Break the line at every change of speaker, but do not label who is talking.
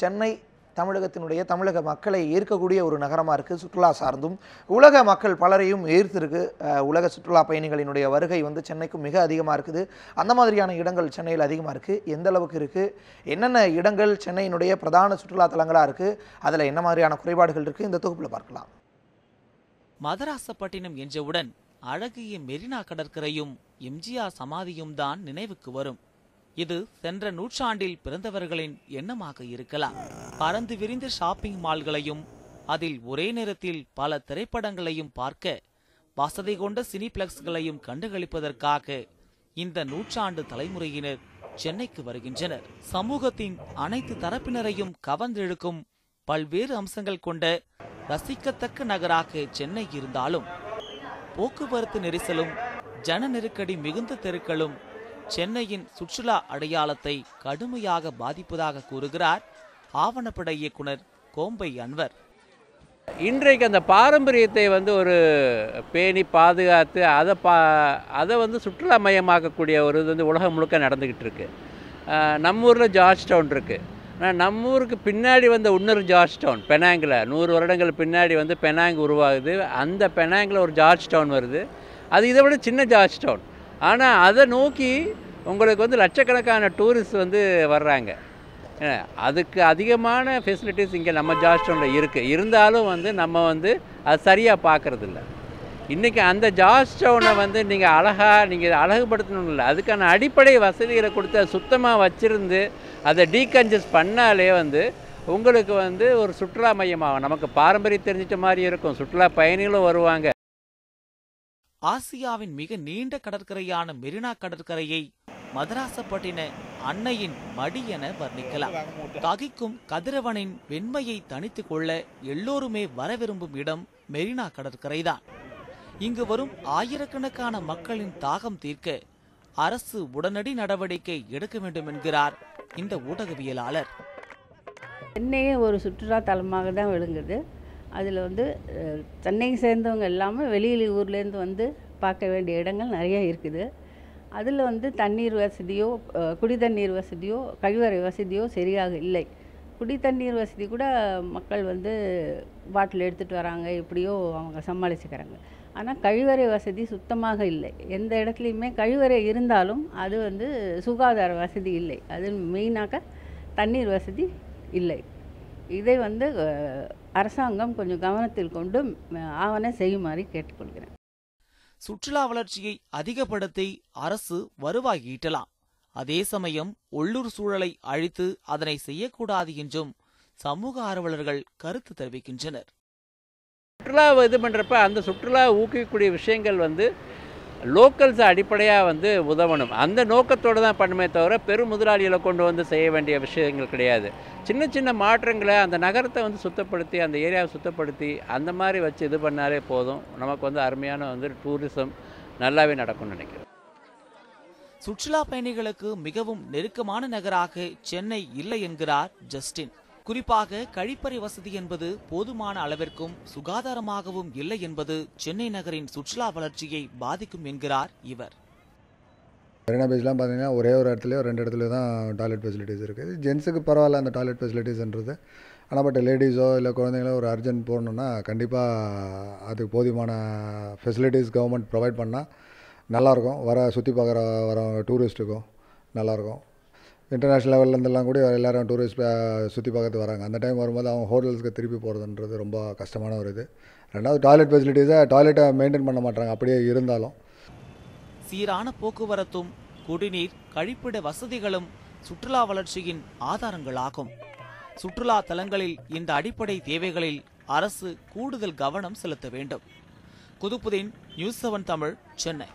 சென்னை தமிழகத்தினுடைய தமிழக மக்களை ஈர்க்கக்கூடிய ஒரு நகரமாக இருக்குது சுற்றுலா சார்ந்தும். உலக மக்கள் பலரையும் ஈர்த்திருக்கு. உலக சுற்றுலா பயணிகளினுடைய வருகை வந்து சென்னைக்கும் மிக அதிகமாக இருக்குது. அந்த மாதிரியான இடங்கள் சென்னையில் அதிகமாக இருக்குது எந்த அளவுக்கு இருக்குது என்னென்ன இடங்கள் சென்னையினுடைய பிரதான சுற்றுலா தலங்களாக இருக்குது அதில் என்ன மாதிரியான குறைபாடுகள் இருக்குது இந்த தொகுப்பில் பார்க்கலாம்.
மதராசப்பட்டினம் என்றவுடன் அழகிய மெரினா கடற்கரையும் எம்ஜிஆர் சமாதியும் தான் நினைவுக்கு வரும். இது சென்ற நூற்றாண்டில் பிறந்தவர்களின் எண்ணமாக இருக்கலாம். பறந்து விரிந்த ஷாப்பிங் மால்களையும் அதில் ஒரே நேரத்தில் பல திரைப்படங்களையும் பார்க்க வசதி கொண்ட சினிப்ளெக்ஸ்களையும் கண்டுகளிப்பதற்காக இந்த நூற்றாண்டு தலைமுறையினர் சென்னைக்கு வருகின்றனர். சமூகத்தின் அனைத்து தரப்பினரையும் கவர்ந்தெழுக்கும் பல்வேறு அம்சங்கள் கொண்ட ரசிக்கத்தக்க நகராக சென்னை இருந்தாலும் போக்குவரத்து நெரிசலும் ஜன நெருக்கடி மிகுந்த தெருக்களும் சென்னையின் சுற்றுலா அடையாளத்தை கடுமையாக பாதிப்பதாக கூறுகிறார் ஆவணப்பட இயக்குனர் கோம்பை அன்வர்.
இன்றைக்கு அந்த பாரம்பரியத்தை வந்து ஒரு பேணி பாதுகாத்து அதை பா அதை வந்து சுற்றுலா மையமாக்கக்கூடிய ஒரு இது வந்து உலகம் முழுக்க நடந்துக்கிட்டு இருக்கு. நம்ம ஊரில் ஜார்ஜ் டவுன் இருக்குது ஆனால் நம்ம ஊருக்கு பின்னாடி வந்த இன்னொரு ஜார்ஜ் டவுன் பெனாங்கில். நூறு வருடங்கள் பின்னாடி வந்து பெனாங் உருவாகுது. அந்த பெனாங்கில் ஒரு ஜார்ஜ் டவுன் வருது. அது இதை விட சின்ன ஜார்ஜ் டவுன் ஆனால் அதை நோக்கி உங்களுக்கு வந்து லட்சக்கணக்கான டூரிஸ்ட் வந்து வர்றாங்க. அதுக்கு அதிகமான ஃபெசிலிட்டிஸ் இங்கே நம்ம ஜார்ஜ் இருக்குது இருந்தாலும் வந்து நம்ம வந்து அது சரியாக பார்க்கறதில்ல. இன்றைக்கி அந்த ஜார்ஜ் வந்து நீங்கள் அழகாக நீங்கள் அழகுபடுத்தணும் இல்லை. அதுக்கான அடிப்படை வசதிகளை கொடுத்து அதை சுத்தமாக வச்சுருந்து அதை டீகன்ஜஸ்ட் பண்ணாலே வந்து உங்களுக்கு வந்து ஒரு சுற்றுலா மையமாகும். நமக்கு பாரம்பரியம் தெரிஞ்சிட்ட மாதிரி இருக்கும். சுற்றுலா பயணிகளும் வருவாங்க.
ஆசியாவின் மிக நீண்ட கடற்கரையான மெரினா கடற்கரையை மதராசப்பட்டின அன்னையின் மடி என வர்ணிக்கலாம். தகிக்கும் கதிரவனின் வெண்மையை தனித்து கொள்ள எல்லோருமே வர விரும்பும் இடம் மெரினா கடற்கரைதான். இங்கு வரும் ஆயிரக்கணக்கான மக்களின் தாகம் தீர்க்க அரசு உடனடி நடவடிக்கை எடுக்க வேண்டும் என்கிறார் இந்த ஊடகவியலாளர்.
சென்னையே ஒரு சுற்றுலா தலமாக தான் விளங்குது. அதில் வந்து சென்னை சென்னையை சேர்ந்தவங்க எல்லாமே வெளியில் ஊர்லேருந்து வந்து பார்க்க வேண்டிய இடங்கள் நிறைய இருக்குது. அதில் வந்து தண்ணீர் வசதியோ குடி தண்ணீர் வசதியோ கழிவறை வசதியோ சரியாக இல்லை. குடி தண்ணீர் வசதி கூட மக்கள் வந்து பாட்டில் எடுத்துகிட்டு வராங்க எப்படியோ அவங்க சமாளிச்சுக்கிறாங்க. ஆனால் கழிவறை வசதி சுத்தமாக இல்லை. எந்த இடத்துலையுமே கழிவறை இருந்தாலும் அது வந்து சுகாதார வசதி இல்லை. அது மெயினாக தண்ணீர் வசதி இல்லை. இதை வந்து அரசாங்கம் கொஞ்சம் கவனத்தில் கொண்டு ஆவண செய்யுமாறு கேட்டுக்கொள்கிறேன்.
சுற்றுலா வளர்ச்சியை அதிகப்படுத்தி அரசு வருவாய் ஈட்டலாம் அதே சமயம் உள்ளூர் சூழலை அழித்து அதனை செய்யக்கூடாது என்றும் சமூக ஆர்வலர்கள் கருத்து தெரிவிக்கின்றனர்.
சுற்றுலா இது பண்ணுறப்ப அந்த சுற்றுலா ஊக்குவிக்கக்கூடிய விஷயங்கள் வந்து லோக்கல்ஸை அடிப்படையாக வந்து உதவணும். அந்த நோக்கத்தோடு தான் பண்ணுமே தவிர பெரும் முதலாளிகளை கொண்டு வந்து செய்ய வேண்டிய விஷயங்கள் கிடையாது. சின்ன சின்ன மாற்றங்களை அந்த நகரத்தை வந்து சுத்தப்படுத்தி அந்த ஏரியாவை சுத்தப்படுத்தி அந்த மாதிரி வச்சு இது பண்ணாலே போதும். நமக்கு வந்து அருமையான வந்து டூரிசம் நல்லாவே நடக்கும்னு நினைக்கிறேன்.
சுற்றுலா பயணிகளுக்கு மிகவும் நெருக்கமான நகராக சென்னை இல்லை என்கிறார் ஜஸ்டின். குறிப்பாக கழிப்பறை வசதி என்பது போதுமான அளவிற்கும் சுகாதாரமாகவும் இல்லை என்பது சென்னை நகரின் சுற்றுலா வளர்ச்சியை பாதிக்கும் என்கிறார் இவர்.
மெரினா பீச்லாம் பார்த்தீங்கன்னா ஒரே ஒரு இடத்துலையோ ரெண்டு இடத்துலையோ தான் டாய்லெட் ஃபெசிலிட்டிஸ் இருக்குது ஜென்ஸுக்கு பரவாயில்ல அந்த டாய்லெட் ஃபெசிலிட்டிஸ்ன்றது ஆனால் பட் லேடிஸோ இல்லை குழந்தைங்களோ ஒரு அர்ஜென்ட் போகணுன்னா கண்டிப்பாக அதுக்கு போதுமான ஃபெசிலிட்டிஸ் கவர்மெண்ட் ப்ரொவைட் பண்ணால் நல்லாயிருக்கும். வர சுற்றி பார்க்குற வரவங்க டூரிஸ்ட்டுக்கும் நல்லாயிருக்கும். இன்டர்நேஷ்னல் லெவல்லேருந்தெல்லாம் கூட எல்லாரும் டூரிஸ்ட் சுற்றி பார்க்கறது வராங்க. அந்த டைம் வரும்போது அவங்க ஹோட்டல்ஸ்க்கு திருப்பி போகிறதுன்றது ரொம்ப கஷ்டமான ஒரு இது. ரெண்டாவது டாய்லெட் ஃபெசிலிட்டிஸை டாய்லெட்டை மெயின்டைன் பண்ண மாட்டாங்க அப்படியே இருந்தாலும்.
சீரான போக்குவரத்தும் குடிநீர் கழிப்பிட வசதிகளும் சுற்றுலா வளர்ச்சியின் ஆதாரங்களாகும். சுற்றுலா தலங்களில் இந்த அடிப்படை தேவைகளில் அரசு கூடுதல் கவனம் செலுத்த வேண்டும். Qutubuddin news seven Tamil Chennai.